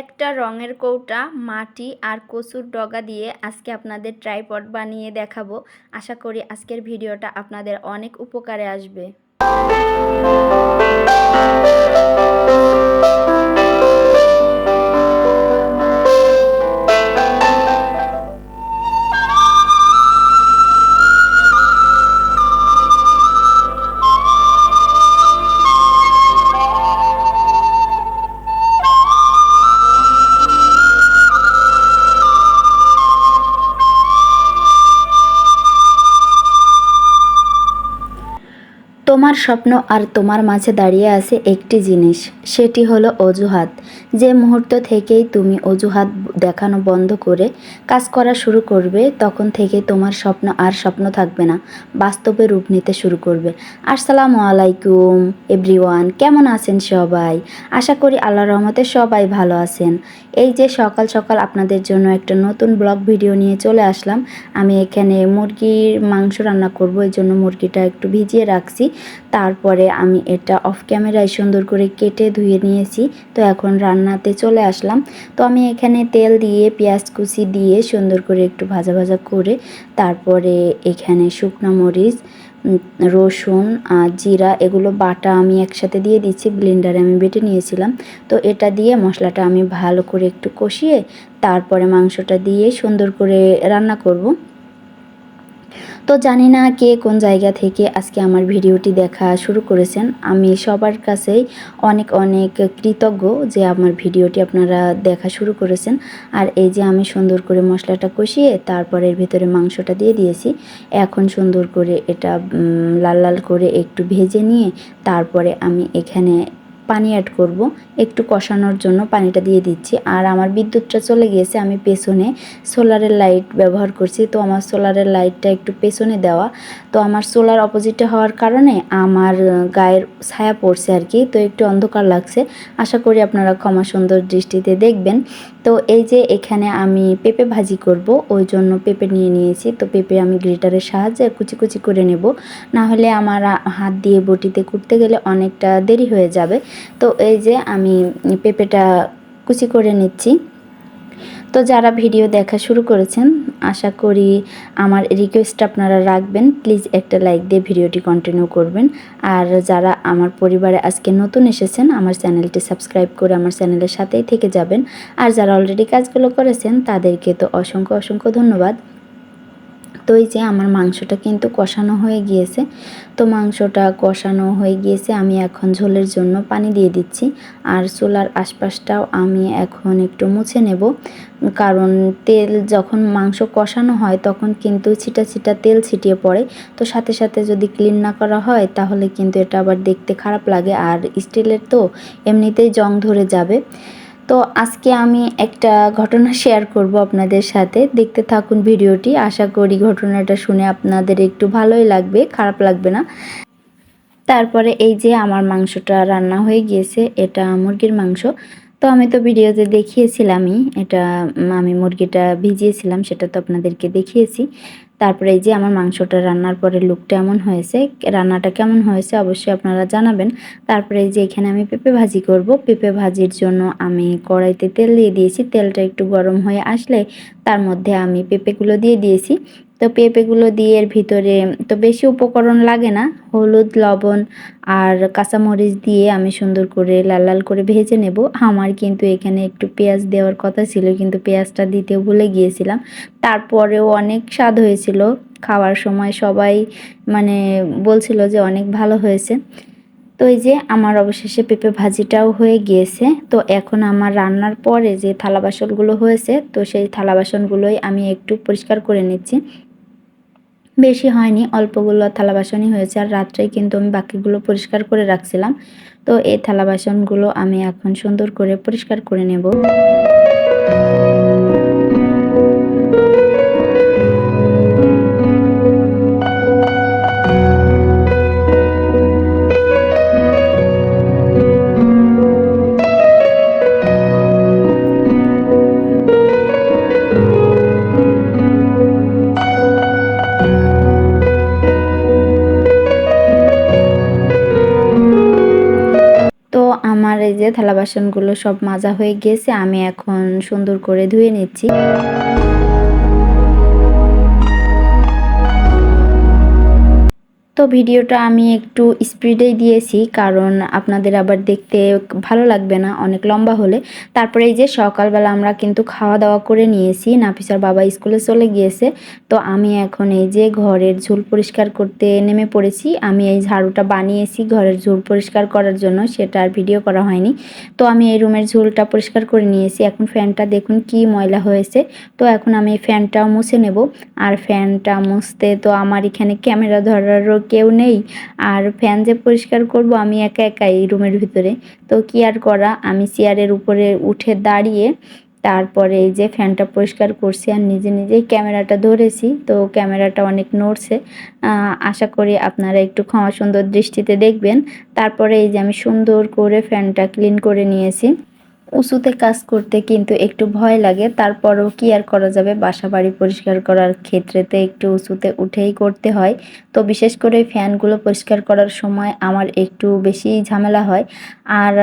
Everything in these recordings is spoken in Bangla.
একটা রঙের কৌটা, মাটি আর কচুর ডগা দিয়ে আজকে আপনাদের ট্রাইপড বানিয়ে দেখাবো। আশা করি আজকের ভিডিওটা আপনাদের অনেক উপকারে আসবে। স্বপ্ন আর তোমার মাঝে দাঁড়িয়ে আছে একটি জিনিস, সেটি হলো অজুহাত। যে মুহূর্ত থেকেই তুমি অজুহাত দেখানো বন্ধ করে কাজ করা শুরু করবে, তখন থেকে তোমার স্বপ্ন আর স্বপ্ন থাকবে না। বাস্তবে রূপ নিতে শুরু করবে। আসসালামু আলাইকুম, এভরিওয়ান, কেমন আছেন সবাই? আশা করি আল্লাহ রহমতে সবাই ভালো আছেন। এই যে সকাল সকাল আপনাদের জন্য একটা নতুন ব্লগ ভিডিও নিয়ে চলে আসলাম। আমি এখানে মুরগির মাংস রান্না করব, এই জন্য মুরগিটা একটু ভিজিয়ে রাখছি। তারপরে আমি এটা অফ ক্যামেরায় সুন্দর করে কেটে ধুয়ে নিয়েছি। তো এখন রান্নাতে চলে আসলাম। তো আমি এখানে তেল দিয়ে, পেঁয়াজ কুচি দিয়ে সুন্দর করে একটু ভাজা ভাজা করে তারপরে এখানে শুকনো মরিচ রসুন আর জিরা এগুলো বাটা আমি একসাথে দিয়ে দিচ্ছি ব্লেন্ডারে আমি বেটে নিয়েছিলাম। তো এটা দিয়ে মশলাটা আমি ভালো করে একটু কষিয়ে তারপরে মাংসটা দিয়ে সুন্দর করে রান্না করব। তো জানি না কে কোন জায়গা থেকে আজকে আমার ভিডিওটি দেখা শুরু করেছেন। আমি সবার কাছেই অনেক অনেক কৃতজ্ঞ যে আমার ভিডিওটি আপনারা দেখা শুরু করেছেন। আর এই যে আমি সুন্দর করে মশলাটা কষিয়ে তারপর এর ভিতরে মাংসটা দিয়ে দিয়েছি, এখন সুন্দর করে এটা লাল লাল করে একটু ভেজে নিয়ে তারপরে আমি এখানে পানি অ্যাড করব, একটু কষানোর জন্য পানিটা দিয়ে দিচ্ছি। আর আমার বিদ্যুৎটা চলে গিয়েছে, আমি পেছনে সোলারের লাইট ব্যবহার করছি। তো আমার সোলারের লাইটটা একটু পেছনে দেওয়া। তো আমার সোলার অপোজিটে হওয়ার কারণে আমার গায়ের ছায়া পড়ছে আর কি। তো একটু অন্ধকার লাগছে। আশা করি আপনারা ক্ষমা সুন্দর দৃষ্টিতে দেখবেন। তো এই যে এখানে আমি পেঁপে ভাজি করব, ওই জন্য পেঁপে নিয়ে নিয়েছি। তো পেঁপে আমি গ্রেটারের সাহায্যে কুচি কুচি করে নেব। না হলে আমার হাত দিয়ে বটিতে কুটতে গেলে অনেকটা দেরি হয়ে যাবে। তো এই যে আমি পেঁপেটা কুচি করে নিচ্ছি। তো যারা ভিডিও দেখা শুরু করেছেন, আশা করি আমার রিকোয়েস্ট আপনারা রাখবেন প্লিজ একটা লাইক দিয়ে ভিডিওটি কন্টিনিউ করবেন। আর যারা আমার পরিবারে আজকে নতুন এসেছেন, আমার চ্যানেলটি সাবস্ক্রাইব করে আমার চ্যানেলের সাথেই থেকে যাবেন। আর যারা অলরেডি কাজগুলো করেছেন, তাদেরকে তো অসংখ্য অসংখ্য ধন্যবাদ। তো এই যে আমার মাংসটা কিন্তু কষানো হয়ে গিয়েছে। তো মাংসটা কষানো হয়ে গিয়েছে, আমি এখন ঝোলের জন্য পানি দিয়ে দিচ্ছি। আর চুলার আশপাশটাও আমি এখন একটু মুছে নেব। কারণ তেল যখন মাংস কষানো হয়, তখন কিন্তু ছিটা ছিটা তেল ছিটিয়ে পড়ে। তো সাথে সাথে যদি ক্লিন না করা হয়, তাহলে কিন্তু এটা আবার দেখতে খারাপ লাগে। আর স্টিলের তো এমনিতেই জং ধরে যাবে। তো আজকে আমি একটা ঘটনা শেয়ার করব আপনাদের সাথে। দেখতে থাকুন ভিডিওটি। আশা করি ঘটনাটা শুনে আপনাদের একটু ভালোই লাগবে, খারাপ লাগবে না। তারপরে এই যে আমার মাংসটা রান্না হয়ে গিয়েছে, এটা মুরগির মাংস। তো আমি তো ভিডিওতে দেখিয়েছিলামই, এটা আমি মুরগিটা ভিজিয়েছিলাম, সেটা তো আপনাদেরকে দেখিয়েছি। তারপরে এই যে আমার মাংসটা রান্নার পরে লুকটা এমন হয়েছে, রান্নাটা কেমন হয়েছে অবশ্যই আপনারা জানাবেন। তারপরে এই যে এখানে আমি পেঁপে ভাজি করব। পেঁপে ভাজির জন্য আমি কড়াইতে তেল দিয়ে দিয়েছি। তেলটা একটু গরম হয়ে আসলে তার মধ্যে আমি পেঁপেগুলো দিয়ে দিয়েছি। তো পেঁপেগুলো দিয়ে এর ভিতরে, তো বেশি উপকরণ লাগে না, হলুদ, লবণ আর কাঁচামরিচ দিয়ে আমি সুন্দর করে লাল লাল করে ভেজে নেব। আমার কিন্তু এখানে একটু পেঁয়াজ দেওয়ার কথা ছিল, কিন্তু পেঁয়াজটা দিতে ভুলে গিয়েছিলাম। তারপরেও অনেক স্বাদ হয়েছিল খাওয়ার সময়, সবাই মানে বলছিল যে অনেক ভালো হয়েছে। তো এই যে আমার অবশেষে পেঁপে ভাজিটাও হয়ে গিয়েছে। তো এখন আমার রান্নার পরে যে থালা বাসনগুলো হয়েছে, তো সেই থালা বাসনগুলোই আমি একটু পরিষ্কার করে নিচ্ছি। বেশি হয়নি অল্পগুলো থালা বাসনই হয়েছে। আর রাত্রেই কিন্তু আমি বাকিগুলো পরিষ্কার করে রাখছিলাম। তো এই থালা বাসনগুলো আমি এখন সুন্দর করে পরিষ্কার করে নেব। থালা বাসনগুলো সব মাজা হয়ে গিয়েছে আমি এখন সুন্দর করে ধুয়ে নিচ্ছি। তো ভিডিওটা আমি একটু স্পিডেই দিয়েছি, কারণ আপনাদের আবার দেখতে ভালো লাগবে না, অনেক লম্বা হলে। তারপরে এই যে সকালবেলা আমরা কিন্তু খাওয়া দাওয়া করে নিয়েছি, নাফিসার বাবা স্কুলে চলে গিয়েছে। তো আমি এখন এই যে ঘরের ঝুল পরিষ্কার করতে নেমে পড়েছি। আমি এই ঝাড়ুটা বানিয়েছি ঘরের ঝুল পরিষ্কার করার জন্য, সেটা আর ভিডিও করা হয়নি। তো আমি এই রুমের ঝুলটা পরিষ্কার করে নিয়েছি। এখন ফ্যানটা দেখুন কি ময়লা হয়েছে। তো এখন আমি এই ফ্যানটাও মুছে নেব। আর ফ্যানটা মুছতে তো আমার এখানে ক্যামেরা ধরারও কেউ নেই। আর ফ্যান যে পরিষ্কার করব, আমি একা একা এই রুমের ভিতরে। তো কি আর করা? আমি চেয়ারের উপরে উঠে দাঁড়িয়ে তারপরে এই যে ফ্যানটা পরিষ্কার করছি আর নিজে নিজেই ক্যামেরাটা ধরেছি। তো ক্যামেরাটা অনেক নড়ছে। আশা করি আপনারা একটু ক্ষমা সুন্দর দৃষ্টিতে দেখবেন। তারপরে এই যে আমি সুন্দর করে ফ্যানটা ক্লিন করে নিয়েছি। উঁচুতে কাজ করতে কিন্তু একটু ভয় লাগে, তারপরও কি আর করা যাবে? বাসা বাড়ি পরিষ্কার করার ক্ষেত্রেতে একটু উঁচুতে উঠেই করতে হয়। তো বিশেষ করে ফ্যানগুলো পরিষ্কার করার সময় আমার একটু বেশি ঝামেলা হয়। আর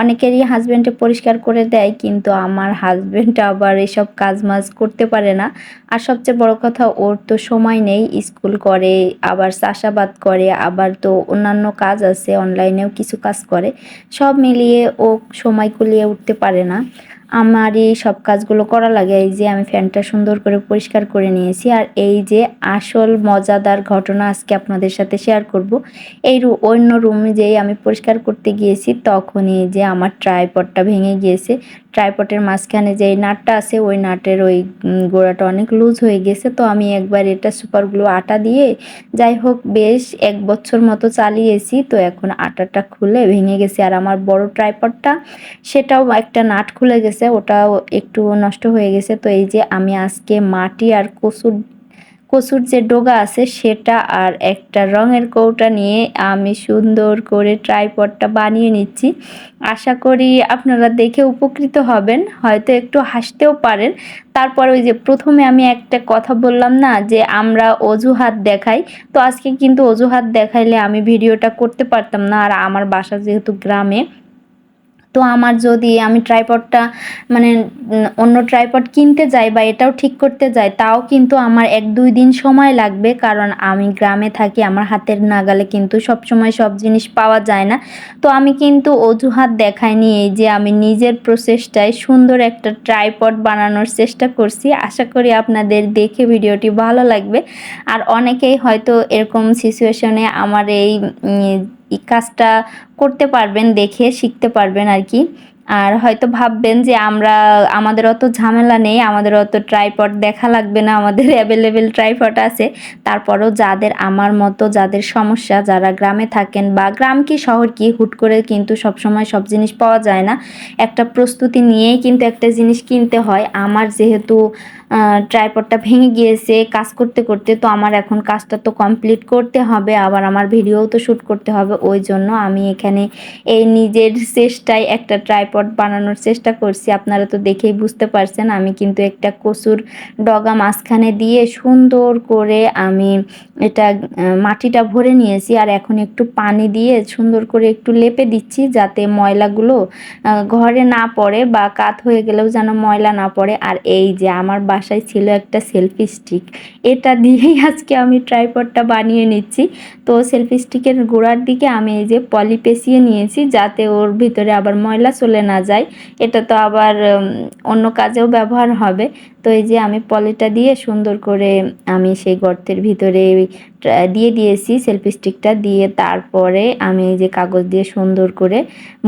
অনেকেরই হাজব্যান্ডে পরিষ্কার করে দেয়, কিন্তু আমার হাজব্যান্ড আবার এসব কাজ মাজ করতে পারে না। আর সবচেয়ে বড় কথা, ওর তো সময় নেই, স্কুল করে, আবার চাষাবাদ করে, আবার তো অন্যান্য কাজ আছে অনলাইনেও কিছু কাজ করে। সব মিলিয়ে ও সময় কুলিয়ে উঠতে পারে না আমারই সব কাজগুলো করা লাগে। এই যে আমি ফ্যানটা সুন্দর করে পরিষ্কার করে নিয়েছি। আর এই যে আসল মজাদার ঘটনা আজকে আপনাদের সাথে শেয়ার করব। এই অন্য রুমে যেই আমি পরিষ্কার করতে গিয়েছি, তখনই যে আমার ট্রাইপডটা ভেঙে গিয়েছে। ট্রাইপটের মাঝখানে যে নাটটা আছে, ওই নাটের ওই গোড়াটা অনেক লুজ হয়ে গেছে। তো আমি একবার এটা সুপারগুলো আটা দিয়ে, যাই হোক বেশ এক বছর মতো চালিয়েছি। তো এখন আটাটা খুলে ভেঙে গেছে। আর আমার বড় ট্রাইপডটা সেটাও একটা নাট খুলে গেছে। ওটাও একটু নষ্ট হয়ে গেছে। তো এই যে আমি আজকে মাটি আর কচুর কচুর যে ডোগা আছে, সেটা আর একটা রঙের কৌটা নিয়ে আমি সুন্দর করে ট্রাইপডটা বানিয়ে নিচ্ছি। আশা করি আপনারা দেখে উপকৃত হবেন, হয়তো একটু হাসতেও পারেন। তারপর ওই যে প্রথমে আমি একটা কথা বললাম না, যে আমরা অজুহাত দেখাই। তো আজকে কিন্তু অজুহাত দেখাইলে আমি ভিডিওটা করতে পারতাম না, আর আমার বাসা যেহেতু গ্রামে তো আমার যদি আমি ট্রাইপডটা মানে অন্য ট্রাইপড কিনতে যাই বা এটাও ঠিক করতে যাই, তাও কিন্তু আমার এক দুই দিন সময় লাগবে। কারণ আমি গ্রামে থাকি, আমার হাতের নাগালে কিন্তু সব সময় সব জিনিস পাওয়া যায় না। তো আমি কিন্তু অজুহাত দেখাইনি এই যে আমি নিজের প্রচেষ্টায় সুন্দর একটা ট্রাইপড বানানোর চেষ্টা করছি। আশা করি আপনাদের দেখে ভিডিওটি ভালো লাগবে। আর অনেকেই হয়তো এরকম সিচুয়েশনে আমার এই এই কাজটা করতে পারবেন, দেখে শিখতে পারবেন আর কি। আর হয়তো ভাববেন যে আমরা, আমাদের অত ঝামেলা নেই, আমাদের অত ট্রাইপড দেখা লাগবে না, আমাদের অ্যাভেলেবেল ট্রাইপড আছে। তারপরও যাদের আমার মতো, যাদের সমস্যা, যারা গ্রামে থাকেন বা গ্রাম কি শহর কি, হুট করে কিন্তু সব সময় সব জিনিস পাওয়া যায় না। একটা প্রস্তুতি নিয়েই কিন্তু একটা জিনিস কিনতে হয়। আমার যেহেতু ট্রাইপডটা ভেঙে গিয়েছে, কাজ করতে করতে তো আমার এখন কাজটা তো কমপ্লিট করতে হবে, আবার আমার ভিডিও তো শ্যুট করতে হবে, ওই জন্য আমি এখানে এই নিজের চেষ্টায় একটা ট্রাইপড বানানোর চেষ্টা করছি। আপনারা তো দেখেই বুঝতে পারছেন, আমি কিন্তু একটা কচুর ডগা মাঝখানে দিয়ে সুন্দর করে আমি এটা মাটিটা ভরে নিয়েছি, আর এখন একটু পানি দিয়ে সুন্দর করে একটু লেপে দিচ্ছি, যাতে ময়লাগুলো ঘরে না পড়ে বা কাত হয়ে গেলেও যেন ময়লা না পড়ে। আর এই যে আমার বাসায় ছিল একটা সেলফি স্টিক এটা দিয়েই আজকে আমি ট্রাইপডটা বানিয়ে নিচ্ছি। তো সেলফি স্টিকের গোড়ার দিকে আমি এই যে পলি পেঁচিয়ে নিয়েছি, যাতে ওর ভিতরে আবার ময়লা চলে না যায়। এটা তো আবার অন্য কাজেও ব্যবহার হবে। তো এই যে আমি পলিটা দিয়ে সুন্দর করে আমি সেই গর্তের ভিতরে দিয়ে দিয়েছি সেলফি স্টিকটা দিয়ে তারপরে আমি এই যে কাগজ দিয়ে সুন্দর করে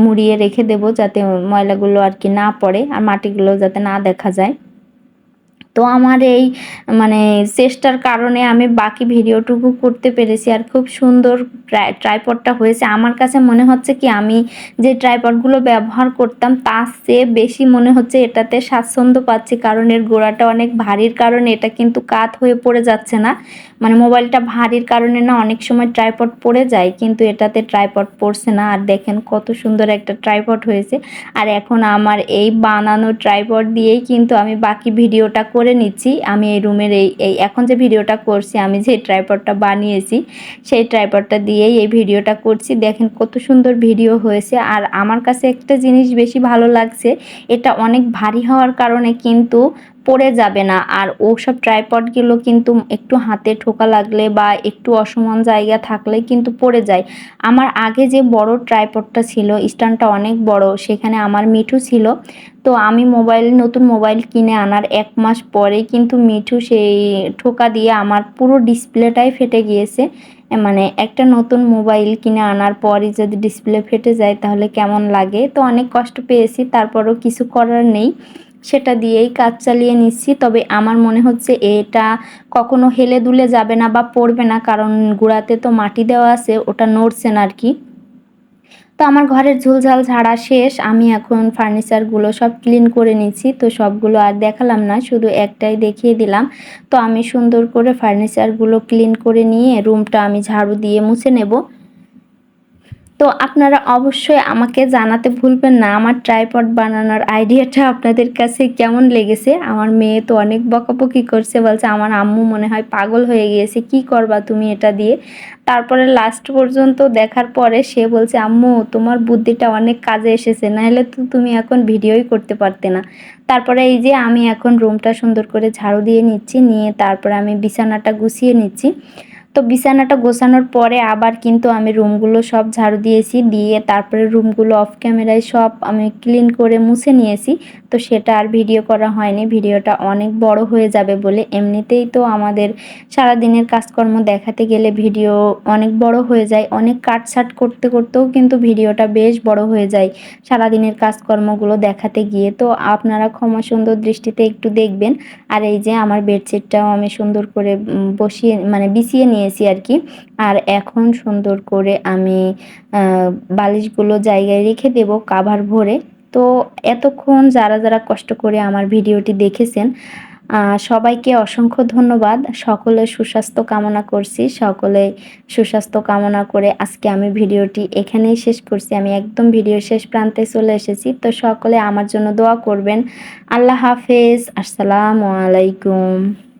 মুড়িয়ে রেখে দেব, যাতে ময়লাগুলো আর কি না পড়ে, আর মাটিগুলো যাতে না দেখা যায়। তো আমার এই মানে চেষ্টার কারণে আমি বাকি ভিডিওটুকু করতে পেরেছি আর খুব সুন্দর ট্রাইপডটা হয়েছে। আমার কাছে মনে হচ্ছে কি, আমি যে ট্রাইপডগুলো ব্যবহার করতাম, তার চেয়ে বেশি মনে হচ্ছে এটাতে স্বাচ্ছন্দ্য পাচ্ছি। কারণ এর গোড়াটা অনেক ভারীর কারণে এটা কিন্তু কাত হয়ে পড়ে যাচ্ছে না। মানে মোবাইলটা ভারীর কারণে না অনেক সময় ট্রাইপড পড়ে যায়, কিন্তু এটাতে ট্রাইপড পড়ছে না। আর দেখেন কত সুন্দর একটা ট্রাইপড হয়েছে। আর এখন আমার এই বানানো ট্রাইপড দিয়েই কিন্তু আমি বাকি ভিডিওটা করে নিচ্ছি। আমি এই রুমের এই এই এখন যে ভিডিওটা করছি, আমি যে ট্রাইপডটা বানিয়েছি, সেই ট্রাইপডটা দিয়েই এই ভিডিওটা করছি। দেখেন কত সুন্দর ভিডিও হয়েছে। আর আমার কাছে একটা জিনিস বেশি ভালো লাগছে, এটা অনেক ভারী হওয়ার কারণে কিন্তু পড়ে যাবে না। আর ওসব ট্রাইপডগুলো কিন্তু একটু হাতে ঠোকা লাগলে বা একটু অসমান জায়গা থাকলে কিন্তু পড়ে যায়। আমার আগে যে বড় ট্রাইপডটা ছিল, স্ট্যান্ডটা অনেক বড়, সেখানে আমার মিঠু ছিল। তো আমি মোবাইল, নতুন মোবাইল কিনে আনার এক মাস পরে কিন্তু মিঠু সেই ঠোকা দিয়ে আমার পুরো ডিসপ্লেটাই ফেটে গিয়েছে। মানে একটা নতুন মোবাইল কিনে আনার পরই যদি ডিসপ্লে ফেটে যায় তাহলে কেমন লাগে? তো অনেক কষ্ট পেয়েছি, তারপরও কিছু করার নেই। সেটা দিয়েই কাজ চালিয়ে নিচ্ছি। তবে আমার মনে হচ্ছে এটা কখনো হেলে দুলে যাবে না বা পড়বে না, কারণ গুঁড়াতে তো মাটি দেওয়া আছে, ওটা নড়ছে না আর কি। তো আমার ঘরের ঝুলঝাল ঝাড়া শেষ, আমি এখন ফার্নিচারগুলো সব ক্লিন করে নিচ্ছি। তো সবগুলো আর দেখালাম না, শুধু একটাই দেখিয়ে দিলাম। তো আমি সুন্দর করে ফার্নিচারগুলো ক্লিন করে নিয়ে রুমটা আমি ঝাড়ু দিয়ে মুছে নেব। তো আপনারা অবশ্যই আমাকে জানাতে ভুলবেন না। আমার ট্রাইপড বানানোর আইডিয়াটা আপনাদের কাছে কেমন লেগেছে? আমার মেয়ে তো অনেক বকাবকি করছে, বলছে আমার আম্মু মনে হয় পাগল হয়ে গিয়েছে, কি করবা তুমি এটা দিয়ে? তারপরে লাস্ট পর্যন্ত দেখার পরে সে বলছে, আম্মু, তোমার বুদ্ধিটা অনেক কাজে এসেছে, নাহলে তো তুমি এখন ভিডিওই করতে পারতে না। তারপরে এই যে আমি এখন রুমটা সুন্দর করে ঝাড়ু দিয়ে নিচ্ছি, নিয়ে তারপরে আমি বিছানাটা গুছিয়ে নিচ্ছি। তো বিছানাটা গোছানোর পরে আবার কিন্তু আমি রুমগুলো সব ঝাড়ু দিয়েছি, দিয়ে তারপরে রুমগুলো অফ ক্যামেরায় সব আমি ক্লিন করে মুছে নিয়েছি। তো সেটা আর ভিডিও করা হয়নি ভিডিওটা অনেক বড় হয়ে যাবে বলে। এমনিতেই তো আমাদের সারা দিনের কাজকর্ম দেখাতে গেলে ভিডিও অনেক বড় হয়ে যায়, অনেক কাটছাট করতে করতেও কিন্তু ভিডিওটা বেশ বড় হয়ে যায় সারা দিনের কাজকর্মগুলো দেখাতে গিয়ে। তো আপনারা ক্ষমা সুন্দর দৃষ্টিতে একটু দেখবেন। আর এই যে আমার বেডশিটটাও আমি সুন্দর করে বসিয়ে মানে বিছিয়ে নিয়ে নিয়েছি আর কি। আর এখন সুন্দর করে আমি বালিশগুলো জায়গায় রেখে দেব কাভার ভরে। তো এতক্ষণ যারা যারা কষ্ট করে আমার ভিডিওটি দেখেছেন সবাইকে অসংখ্য ধন্যবাদ। সকলে সুস্বাস্থ্য কামনা করছি। সকলে সুস্বাস্থ্য কামনা করে আজকে আমি ভিডিওটি এখানেই শেষ করছি। আমি একদম ভিডিও শেষ প্রান্তে চলে এসেছি। তো সকলে আমার জন্য দোয়া করবেন। আল্লাহ হাফেজ। আসসালামু আলাইকুম।